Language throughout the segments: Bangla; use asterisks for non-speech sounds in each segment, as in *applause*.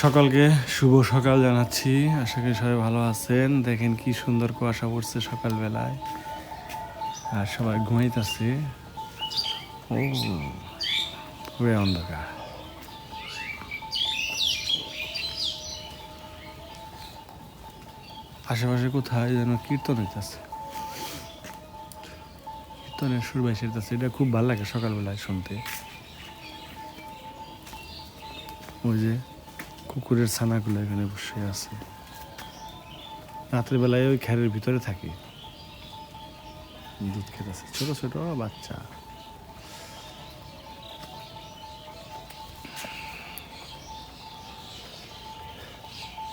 সকলকে শুভ সকাল জানাচ্ছি। আশা করি সবাই ভালো আছেন। দেখেন কি সুন্দর কুয়াশা পড়ছে সকালবেলায়। আর সবাই ঘুমাইতেছে। ও, পুরো অন্ধকার। আশেপাশে কোথায় যেন কীর্তন হইতেছে। কীর্তনের সুর বাইসে এটা খুব ভালো লাগে সকালবেলায় শুনতে। ওই যে কুকুরের ছানাগুলো এখানে বসে আছে। রাতের বেলায় ওই খেরের ভিতরে থাকে। দুধ খেতে আছে। ছোট ছোট বাচ্চা।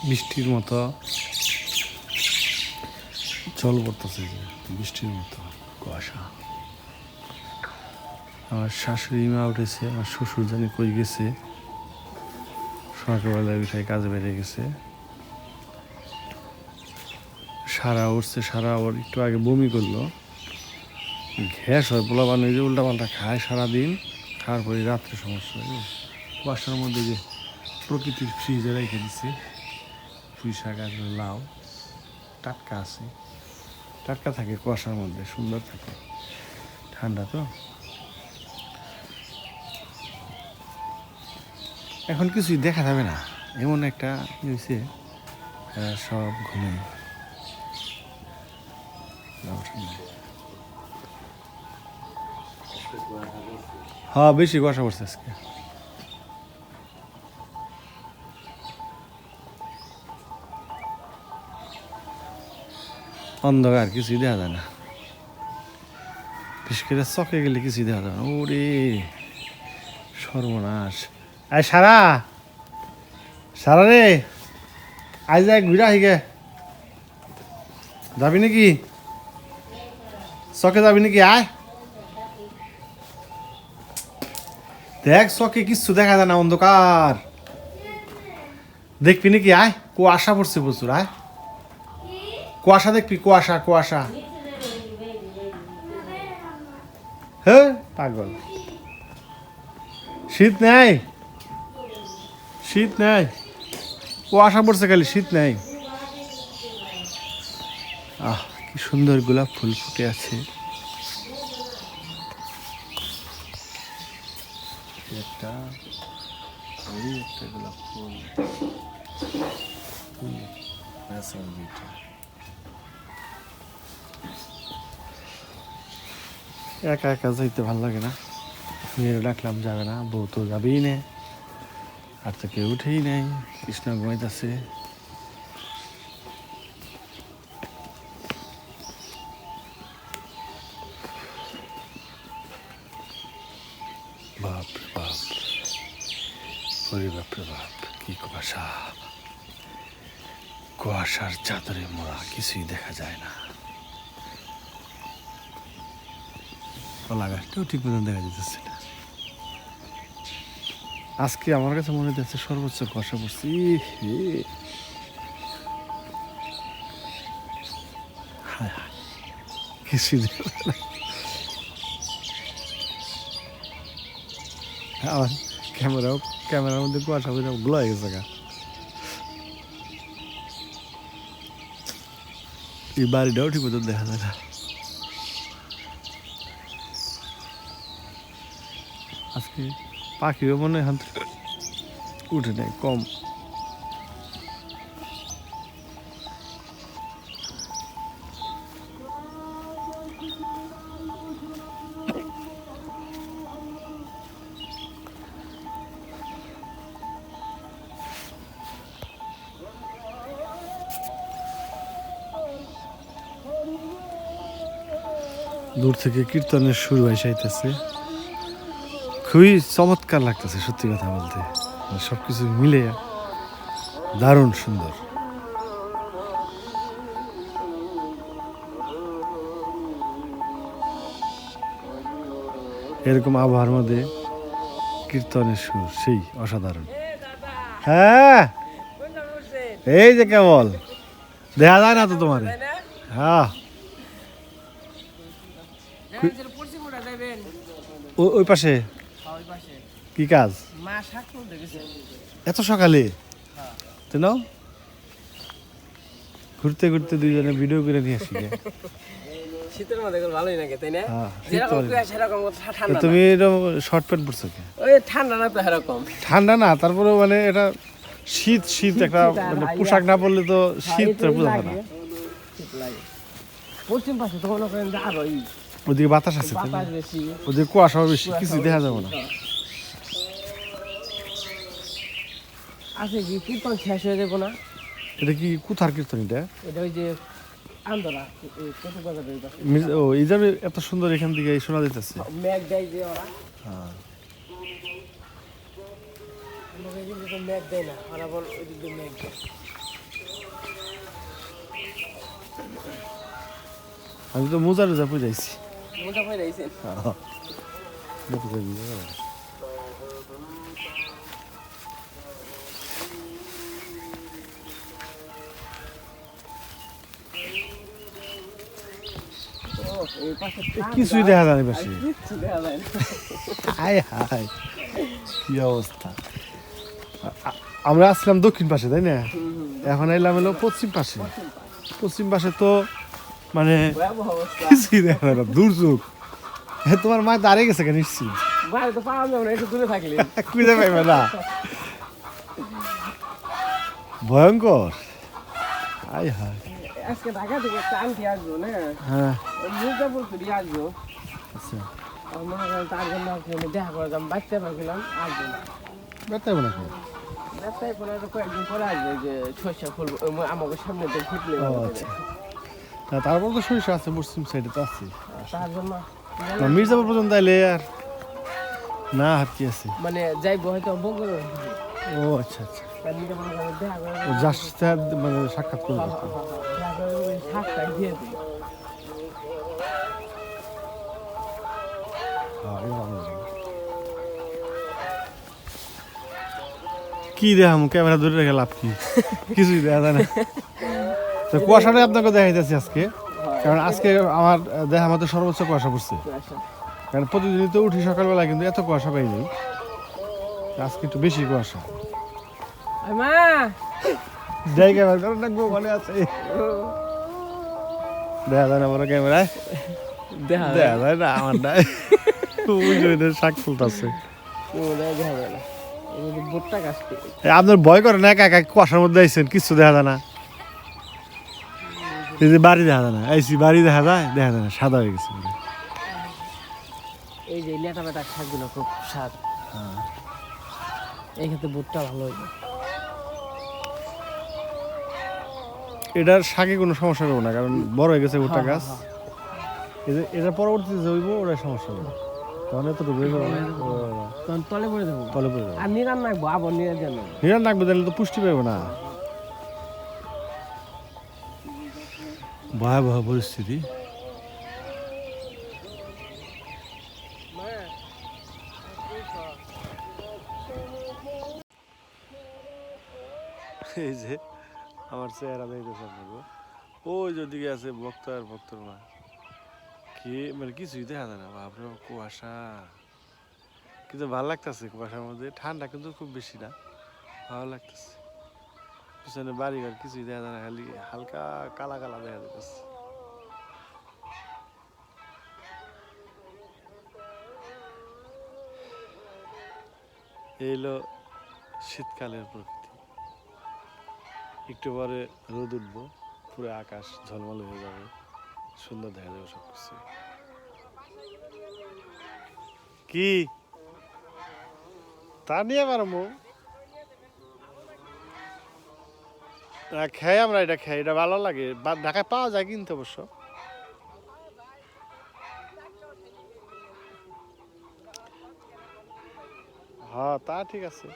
বৃষ্টির মতো জল পড়তেছে যে, বৃষ্টির মতো কুয়াশা। আমার শাশুড়ি মা উঠেছে, আমার শ্বশুর জানি কই গেছে। সকালবেলায় উঠে কাজে বেরিয়ে গেছে। সারা উঠছে, সারা ওর একটু আগে বমি করল। গ্যাস হয় পোলা বানিয়ে যে উল্টা পাল্টা খায় সারাদিন। খাওয়ার পরে রাত্রে সমস্যা হয় কুয়াশার মধ্যে যে প্রকৃতির ফ্রিজে রেখে দিছে, পুঁই শাক আর লাউ, টাটকা আছে। টাটকা থাকে কুয়াশার মধ্যে, সুন্দর থাকে। ঠান্ডা তো? এখন কিছুই দেখা যাবে না। এমন একটা হয়েছে সব ঘুমে। হ্যাঁ বেশি কুয়াশা পড়ছে আজকে। অন্ধকার, কিছুই দেখা যায় না। বিশেষ করে চকে গেলে কিছুই দেখা যায় না। ওরে, সর্বনাশ। আয় সারা। সারা রে। আজ যাই ঘুরে আহিগে। যাবি নাকি? চকে যাবি নাকি? আয়। দেখ চকে কিচ্ছু দেখা যায় না, অন্ধকার। দেখবি নাকি? আয়। কুয়াশা পড়ছে প্রচুর, আয়। কুয়াশা দেখবি? কুয়াশা কুয়াশা। হ্যাঁ পাগল। শীত নেই? শীত নেই। আশা পড়ছে খালি শীত নেই। আহ, কি সুন্দর গোলাপ ফুল ফুটে আছে। গোলাপ ফুল। একা একা যাইতে ভালো লাগে না। মেয়েরা ডাকলাম, যাবে না, বউ তো যাবেই না। আর তো কেউ উঠেই নেই, কৃষ্ণ ঘুমাইতেছে। বাপ বাপ বাপ রে বাপ, কি কুয়াশা। কুয়াশার চাদরে মোড়া কিছুই দেখা যায় না। কলা গাছটাও ঠিক মতন দেখা যেতেছে আজকে আমার কাছে মনে হচ্ছে সর্বোচ্চ কুয়াশা পড়ছে। আমার ক্যামেরাও ক্যামেরার মধ্যে কুয়াশা বুঝে গুলো হয়ে গেছে গা। এই বাড়িটাও ঠিক মতন দেখা যায় না। আজকে পাখিও মনে হয় উঠে নেই কম। দূর থেকে কীর্তনের সুর ভাইসাইতেছে খুবই চমৎকার লাগতেছে সত্যি কথা বলতে। সব কিছু মিলে দারুণ সুন্দর। এরকম আবহাওয়ার মধ্যে কীর্তনের সুর সেই অসাধারণ। হ্যাঁ এই যে কেবল দেখা যায় না তো তোমার? হ্যাঁ। ওই পাশে। কি কাজ? এত সকালে? তো নাও। ঘুরতে ঘুরতে দুইজনে ভিডিও করে নিয়ে আসি শীতের মধ্যে ভালোই লাগে তাই না? হ্যাঁ, যেরকম সেরকম ঠান্ডা তুমি এরকম শর্ট প্যান্ট পরছো কে? ওই ঠান্ডা না তো এরকম ঠান্ডা না তারপরে মানে এটা শীত শীত একটা মানে পোশাক না পরলে তো শীত এটাই বোঝা না। পশ্চিম পাশে তো মনে করেন আরোই। ওদিকে বাতাস আছে ওদিকে কুয়াশাও বেশি কিছু দেখা যাবে না। আছে কি? কীর্তন শেষ হয়ে যাব না? এটা কি কোথার কীর্তন এটা? এটা ওই যে আন্দোলা ও এই এত সুন্দর এখান থেকে শোনা যেতেছে মেঘ দেয় যে ওরা। হ্যাঁ। আমাকে তো মেঘ দেয় না ওরা বল ওই দিক দিয়ে দেয়। আমি তো মোজা রোজা বুঝাইছি মোটা হয়ে রয়েছেন ও এই পাশে কিছুই দেখা যায় বেশি হাই হাই কি অবস্থা আমরা আসলাম দক্ষিণ পাশে তাই না এখন এলাম হলো পশ্চিম পাশে পশ্চিম পাশে তো মানে কিছুই দেখা না দুর্যোগ। এ, তোমার মা দাঁড়িয়ে গেছে কেন নিশ্চিত? বাইরে তো পাওয়া যাবে না একটু দূরে থাকলে। *laughs* খুঁজে পাইবে না ভয়ঙ্কর। হাই হাই আজকে ঢাকা থেকে একটা আন্টি আসব না? হ্যাঁ। মির্জাপুর থেকে আসব আচ্ছা। মনে করেন তার জন্য দেখা করে যাম বাচ্চা পাইছিলাম আসব না। নাকি ব্যবসায় কোনো একটা কয়েকদিন পরে আসবে যে শস্য ফুল আমাকে সামনে দিয়ে ফুটলে না, তারপর তো সরিষা আছে পশ্চিম সাইডে তো আছে। না মির্জাপুর পর্যন্ত আইলে আর না আর কি আছে। মানে যাইবো হয়তো ও আচ্ছা আচ্ছা। মনে যার সাথে মানে সাক্ষাৎ হ্যাঁ, হ্যাঁ, হ্যাঁ, কি দেখাম? ক্যামেরা ধরে রেখে লাভ কি? কিছুই দেখা যায় না। *laughs* তো কুয়াশাটাই আপনাকে দেখাইতেছি আজকে। কারণ আজকে আমার দেখা মতো সর্বোচ্চ কুয়াশা পড়ছে। কারণ প্রতিদিনই তো উঠি সকালবেলা কিন্তু এত কুয়াশা পাইনি আজকে একটু বেশি কুয়াশা। আছে। দেখা যায় না বড় ক্যামেরায়। দেখা যায়। না আমার নাই। আপনার ভয় করে না একা একা কুয়াশার মধ্যে আইসেন কিছু দেখা যায় না। এই যে বাড়ি দেখা যায় না আইসি বাড়ি দেখা যায় দেখা যায় না সাদা হয়ে গেছে এই যে লেটা বেটা শাকগুলো খুব স্বাদ। এই ক্ষেত্রে ভুট্টা ভালো হইবে। এটার শাকে কোনো সমস্যা হবে না কারণ বড় হয়ে গেছে ভুট্টা গাছ। এই যে এটা পরবর্তীতে জৈব ওটা সমস্যা হবে। তখন না, ও, তখন তলে পড়ে দেবো তলে পড়ে যাবে। আর নিরান রাখব আবার নিরান রাখবে তাহলে তো পুষ্টি পাইব না। ভয়াবহ পরিস্থিতি। এই যে আমার চেহারা দেখতেছে আপনাকে ওই যেদিকে আছে ভক্ত আর ভক্তর মা। কি মানে কিছুই দেখা যায় না। বাপরে বাপ, কুয়াশা। কিন্তু ভালো লাগতেছে কুয়াশার মধ্যে। ঠান্ডা কিন্তু খুব বেশি না। ভালো লাগতেছে। পিছনে বাড়ি ঘর কিছুই দেখা যায় না, খালি হালকা কালা কালা দেখা যাচ্ছে এই হলো শীতকালের প্রকৃতি। একটু পরে রোদ উঠবো, পুরো আকাশ ঝলমলে হয়ে যাবে, সুন্দর দেখা যাবে সব কিছু কি? তা নিয়ে পারব খাই আমরা এটা খাই, এটা ভালো লাগে। ঢাকায় পাওয়া যায় কিন্তু অবশ্য। হ্যাঁ তা ঠিক আছে।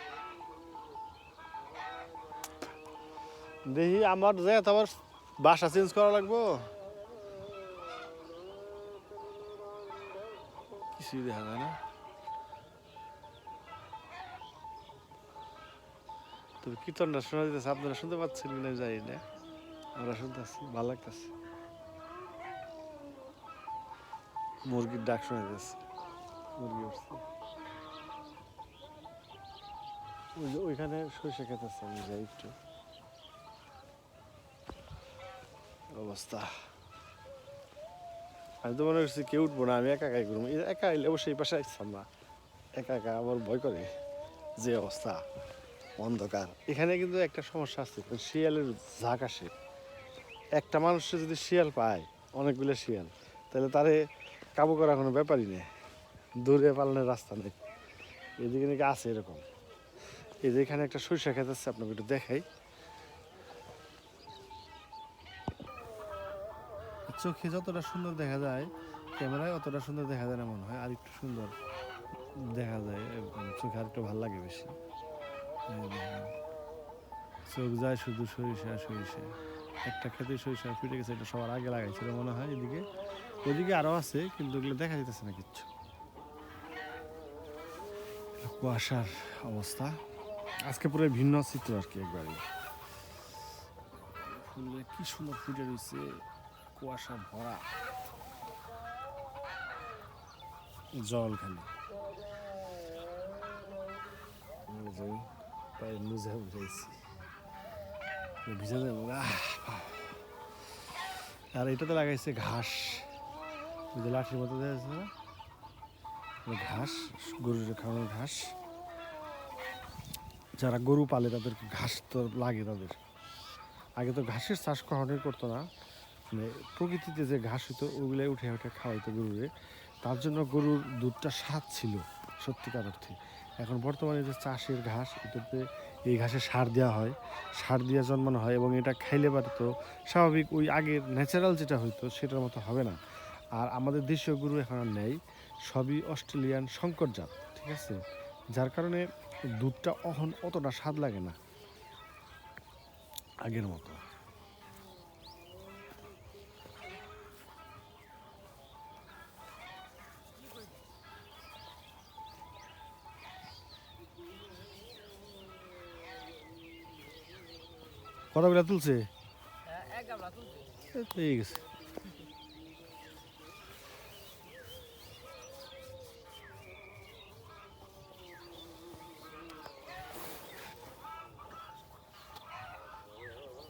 দেখি আমার যে তোমার বাসা চেঞ্জ করা লাগবো। কিছুই দেখা যায় না। তবে কীর্তনটা শোনা যেতেছে আপনারা শুনতে পাচ্ছেন কিনা জানি না। আমরা শুনতেছি ভালো লাগতেছে। মুরগির ডাক শোনা যাচ্ছে মুরগি উঠছে। ওইখানে সরষে খেতেছে আমি যাই একটু। অবস্থা। আমি তো মনে করছি কেউ উঠবো না, আমি একা একাই এই একা এলে অবশ্যই পাশে আসতাম না। একা একা আমার ভয় করে যে অবস্থা। অন্ধকার। এখানে কিন্তু একটা সমস্যা আছে শিয়ালের ঝাঁক আসে। একটা মানুষের যদি শিয়াল পায়, অনেকগুলো শিয়াল, তাহলে তারে কাবু করা কোনো ব্যাপারই নেই। দূরে পালানোর রাস্তা নেই। এদিকে নাকি আছে এরকম। এই যে এখানে একটা সরিষা ক্ষেত আছে, আপনাকে একটু দেখাই। চোখে যতটা সুন্দর দেখা যায়, ক্যামেরায় অতটা সুন্দর দেখা যায় না মনে হয়, আর একটু সুন্দর দেখা যায় চোখে আর একটু ভালো লাগে বেশি। চোখ যায় শুধু সরিষা সরিষা। একটা খেতে সরিষা ফিরে গেছে, এটা সবার আগে লাগাইছিল মনে হয় এদিকে। ওদিকে আরও আছে, কিন্তু ওগুলো দেখা যেতেছে না কিচ্ছু। কুয়াশার অবস্থা। আজকে পুরো ভিন্ন চিত্র আর কি একবারে। ফুলে কি সুন্দর ফুটে রয়েছে কুয়াশা ভরা। জল খালি। এই যে প্রায় মুজে উঠেছি ভিজে যাব! আর এটাতে লাগাইছে ঘাস। ওই যে লাঠির মতো দেখা যাচ্ছে না? ঘাস, গরুর খাওয়ানোর ঘাস। যারা গরু পালে তাদেরকে ঘাস তো লাগে তাদের। আগে তো ঘাসের চাষ কখনোই করতো না। মানে প্রকৃতিতে যে ঘাস হতো ওগুলাই উঠে উঠে খাওয়াইতো গরুরে। তার জন্য গরুর দুধটা স্বাদ ছিল, সত্যিকার অর্থে। এখন বর্তমানে যে চাষের ঘাস, এটাতে এই ঘাসে সার দেওয়া হয়। সার দিয়ে জন্মানো হয় এবং এটা খাইলে পারে তো স্বাভাবিক ওই আগের ন্যাচারাল যেটা হইতো সেটার মতো হবে না। আর আমাদের দেশীয় গরু এখন আর নেই, সবই অস্ট্রেলিয়ান শঙ্কর জাত ঠিক আছে? যার কারণে দুধটা অহন অতটা স্বাদ লাগে না আগের মতো। কতগুলা তুলছে?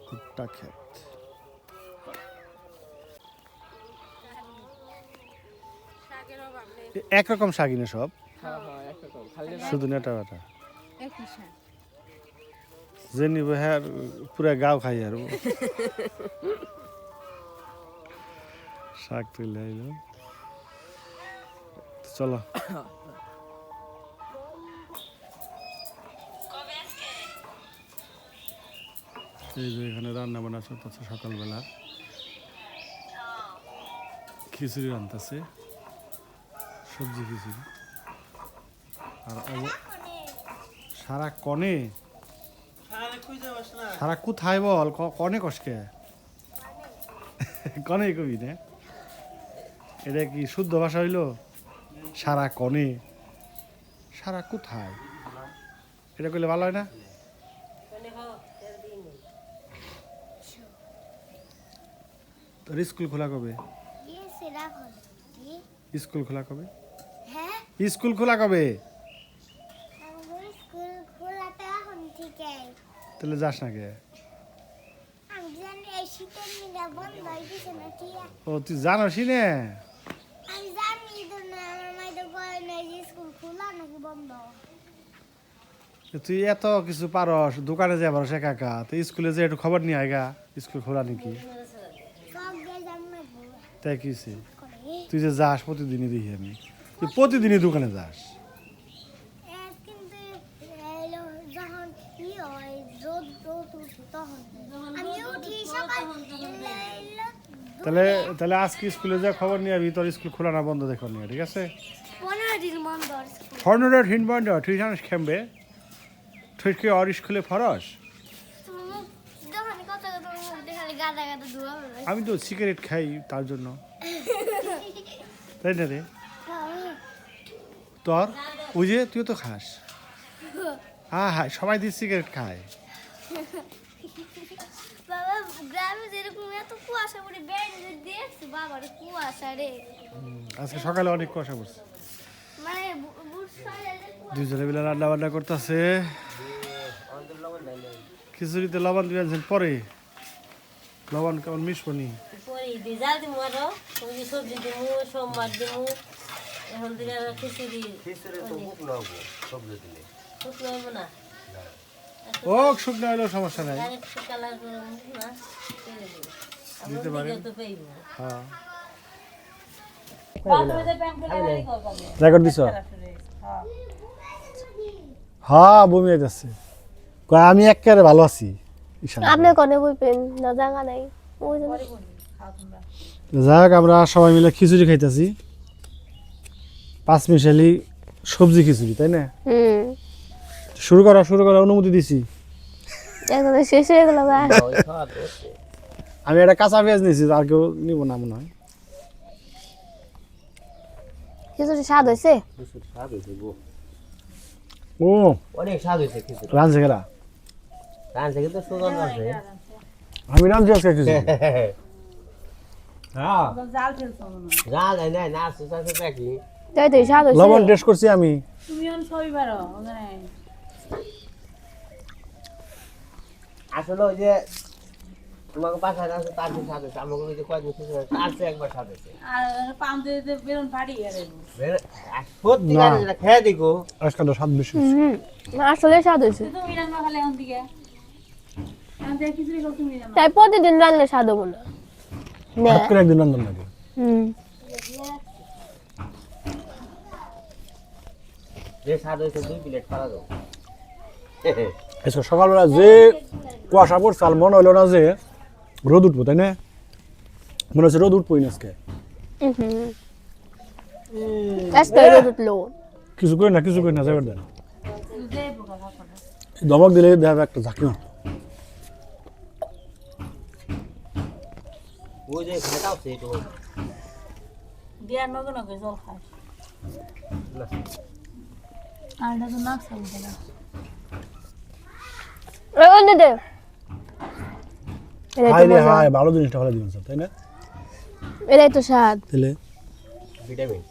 ভুট্টা ক্ষেত নেই এ- একরকম শাকিনে সব? হ্যাঁ হ্যাঁ শুধু নেটা বাটা? একই শাক। যে নিব হ্যাঁ পুরা গাও খাই আর। শাক তুলে আইলো চলো। এই যে এখানে রান্না বান্না চলতেছে সকালবেলা। খিচুড়ি রান্তাছে। সবজি খিচুড়ি। আর সারা কনে সারা কোথায় বল? ক- কনে কষকে কনে কবি না? এটা কি শুদ্ধ ভাষা হইল? সারা কনে। সারা কোথায়? এটা করলে ভালো হয় না? তোর স্কুল খোলা কবে? কি? স্কুল খোলা কবে? হ্যাঁ? স্কুল খোলা কবে আমাদের স্কুল খোলাটা এখন থেকে তাহলে যাস না কে ও তুই জানোসই না তো তো তুই এত কিছু পারস দোকানে যা পারস একা একা তুই স্কুলে যে একটু খবর নিয়ে আয়গা স্কুল খোলা নাকি? তাই কি তুই যে যাস প্রতিদিনই দেখি আমি। তুই প্রতিদিনই দোকানে যাস এ, কিন্তু এলো যখন কি হয় রোদ রোদ উঠে তখন আমি উঠি সকাল এলো তাহলে তাহলে আজকে স্কুলে যা খবর নিয়ে আবি তোর স্কুল খোলা না বন্ধ দেখো নিয়ে ঠিক আছে? ফর্নডার হিন বন্ধ তুই জানিস খেমবে। তুই কি আর স্কুলে ফরস? আমি তো সিগারেট খাই তার জন্য। তাই না রে? তোর? ওই যে তুই তো খাস। হ্যাঁ হ্যাঁ সবাই দিয়ে সিগারেট খায়। বাবা গ্রামে যেরকম এত কুয়াশা পড়ে বেড়ে দেখছি বাবার কুয়াশা রে। আজকে সকালে অনেক কুয়াশা পড়ছে। মানে দুজনে মিলে রান্না বান্না করতেছে। খিচুড়িতে লবণ দিবেন পরে। লবণ কেমন মিশবনি আরও ওই সবজি দিমু সোমবার দিমু এখন দিলে খিচুড়ি। না। ও শুকনো হলেও সমস্যা নাই। দিতে পারেন। পাইব হ্যাঁ। রেকর্ড দিছ? হ্যাঁ। বমি যাচ্ছে কয় আমি একেবারে ভালো আছি। ঈশান। আপনি কনে বইবেন? না জায়গা নাই। ওই জন্য যাই হোক আমরা সবাই মিলে খিচুড়ি খাইতেছি। পাঁচ মিশালি সবজি খিচুড়ি তাই না? হুম। শুরু করা শুরু করার অনুমতি দিছি। এখন শেষ হয়ে গেল ভাই। *laughs* আমি একটা কাঁচা পেঁয়াজ নিয়েছি আর কেউ নিব না মনে হয়। খিচুড়ি স্বাদ হয়েছে। ও অনেক স্বাদ হয়েছে খিচুড়ি। রাঁধছে গেলা রাঁধছে কিন্তু সুগন্ধ আছে আমি রাঁধছি আজকে খিচুড়ি। হ্যাঁ। লবণ টেস্ট করছি আমি। আসলে ওই যে তোমাকে বাসায় আছে তার স্বাদ হয়েছে আমাকে ওই যে কয়েকদিন খিচুড়ি আছে, তার চেয়ে একবার হয়েছে যেটা খেয়ে দেখো। আজকে তো স্বাদ বেশি। আসলে স্বাদ হয়েছে তাই প্রতিদিন রান্না স্বাদ হব না। না। হঠাৎ একদিন রান্ধন লাগে। হুম। যে স্বাদ হয়েছে দুই প্লেট খাওয়া দাও। *laughs* আজকে সকালবেলা যে কুয়াশা পড়ছে আর মনে হলো না যে রোদ উঠবো তাই না? মনে হচ্ছে রোদ উঠবোই না আজকে। কিছু করি না কিছু করি না যাবে দেন। ধমক দিলে দেখা যাবে একটা ঝাঁকি মারতো। ওই যে খেটাও সেইটু বিয়ার নগে নগে জল খাস আর না। ওই দে। হাই রে হাই ভালো জিনিসটা ভালো দিবেন তাই না? এটাই তো স্বাদ। তাহলে? ভিটামিন।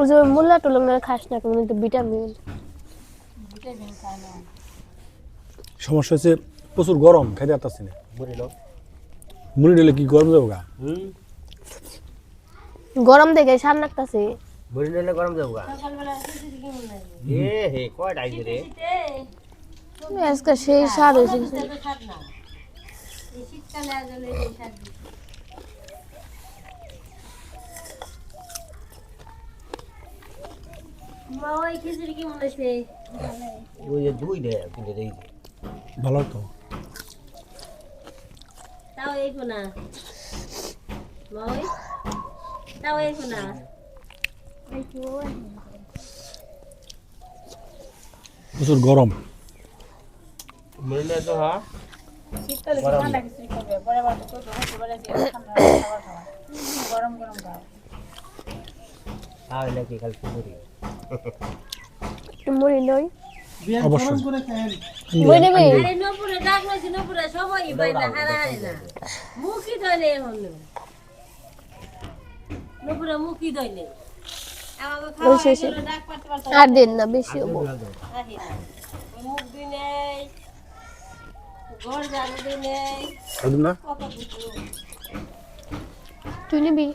ওই যে মোল্লা টোলা মেরে খাস না কেমন একটু ভিটামিন। ভিটামিন খায় না। সমস্যা হচ্ছে প্রচুর গরম খাইতে পারতাছি না। মুড়ি দিলে কি গরম যাব গা? গরম দেখে স্বাদ লাগতাছে। বুড়ি নিলে গরম যাব গা। এ হে কয়টা আইছে রে? আজকে সেই স্বাদ হয়েছে। শীতকালে তো খাট না। এই শীতকালে আজ হলে এই শাক দিচ্ছে। মা ওই খিচুড়ি কেমন হয়েছে? ওই যে দুই দে কিনে দেই। ভালো তো। তাও এই ওই? তাও এই প্রচুর গরম। মুড়ি নিলে তো হ্যাঁ শীতকালে ঠান্ডা খিচুড়ি খাবে পরে আবার তো হতে ঠান্ডা খাবার খাওয়া গরম গরম খাওয়া তাহলে কি খালি খিচুড়ি মুড়ি লই অবশ্যই মুড়ি নিবি আরে নপুরে ডাক নপুরে সবাই না নপুরে দিন না বেশি হব মুখ দিই নেই ঘর ঝাড়ু দিই নেই একদম না? তুই নিবি?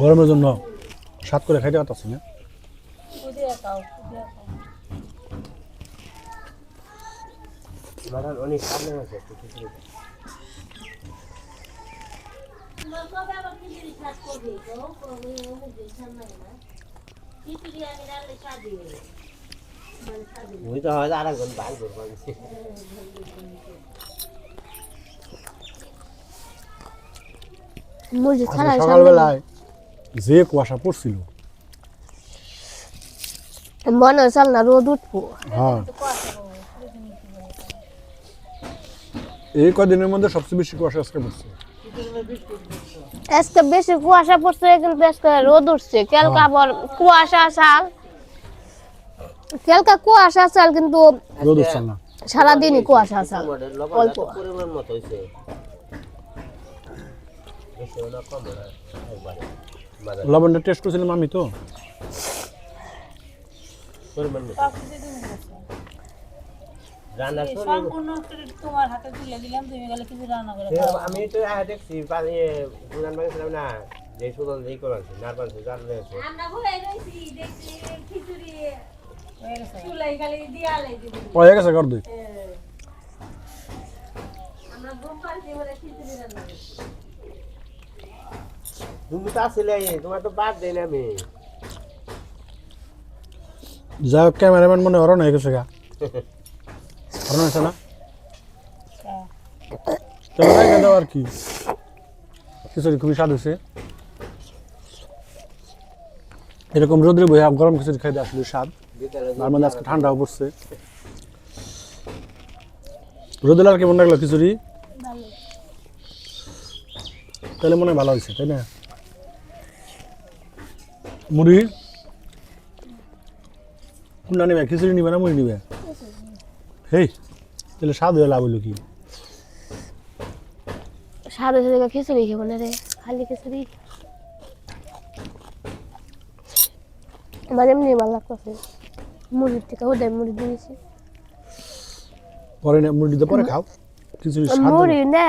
গরমের জন্য সাত করে খাইতে পারতাছি না কুদিয়ে খাও কুদিয়ে খাও মাথার অনেক সামনে আছে একটু খিচুড়ি তোমার কবে আবার খিচুড়ি স্বাদ করবে তো কবে ও মুখ দিয়ে সামনে না খিচুড়ি আমি রান্না স্বাদ দিই ওই তো হয়তো আর একজন করব সকালবেলায় যে কুয়াশা পড়ছিল মনে হয় চল না রোদ উঠবো। হ্যাঁ। এই কদিনের মধ্যে সবচেয়ে বেশি কুয়াশা আজকে পড়ছে। আজকে বেশি কুয়াশা পড়ছে কিন্তু আজকে রোদ উঠছে। কালকে আবার কুয়াশা শাল কালকা কুয়াশা চাল কিন্তু রোদ উঠছে না। সারাদিনই কুয়াশা চাল লবণ অল্প। পরিমাণ মতো লবণটা টেস্ট করছিলাম আমি তো। পরিমাণ মতো সম্পূর্ণ তোমার হাতে তুলে দিলাম তুমি গেলে কিছু রান্না করে আমি তো আগে দেখছি পানি বানিয়েছিলাম না যে সুদন যেই করাচ্ছে নার বানছে জাল রয়েছে আমরা ভুলে রইছি দেখছি খিচুড়ি চুলাই খালি দিয়ালে দিব। হয়ে গেছে কর দুই। আমরা ঘুম পাড়ছি বলে খিচুড়ি রান্না তুমি তো আসলে তোমার তো বাদ দেই না আমি। যাই হোক ক্যামেরাম্যান মনে হরণ হয়ে গেছে গা। *laughs* হরণ হয়েছে না? দাও আর কি? খিচুড়ি খুবই স্বাদ হয়েছে। এরকম রোদ্রে বইয়া গরম খিচুড়ি খাইতে আসলে স্বাদ। তার মধ্যে আজকে ঠান্ডাও পড়ছে। রোদেল আর কেমন লাগল খিচুড়ি? তাহলে মনে হয় ভালো হয়েছে তাই না? মুড়ি? কোনটা নিবে? খিচুড়ি নিবে না মুড়ি নিবে? হেই তাহলে স্বাদ হয়ে লাভ হইল কি? সাদা সাদা খিচুড়ি খেবো না রে খালি খিচুড়ি। আমার এমনি ভালো লাগতেছে। মুড়ির থেকে ওদের মুড়ি দিয়েছি। পরে না মুড়ি দিতে পরে খাও। খিচুড়ি মুড়ি না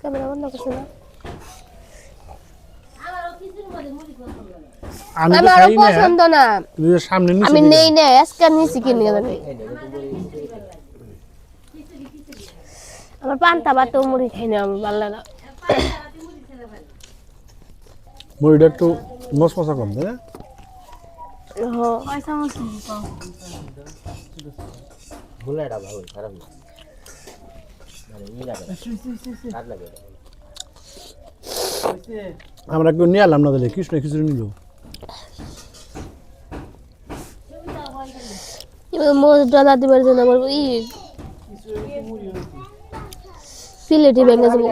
ক্যামেরা বন্ধ করছে না। আমি তো খাই না পছন্দ না তুই সামনে নিচে আমি। নেই না আজকে নিছি কিনে জানি আমার পান্তা ভাত মুড়ি খাই না আমার ভালো না মুড়িটা একটু মশমশা কম তাই না হ্যাঁ। ভালো খারাপ না। আমরা একটু নিয়ে এলাম না তাহলে কৃষ্ণ খিচুড়ি নিল দাদা দিবার জন্য আমার ই প্লেটই ভেঙে যাব।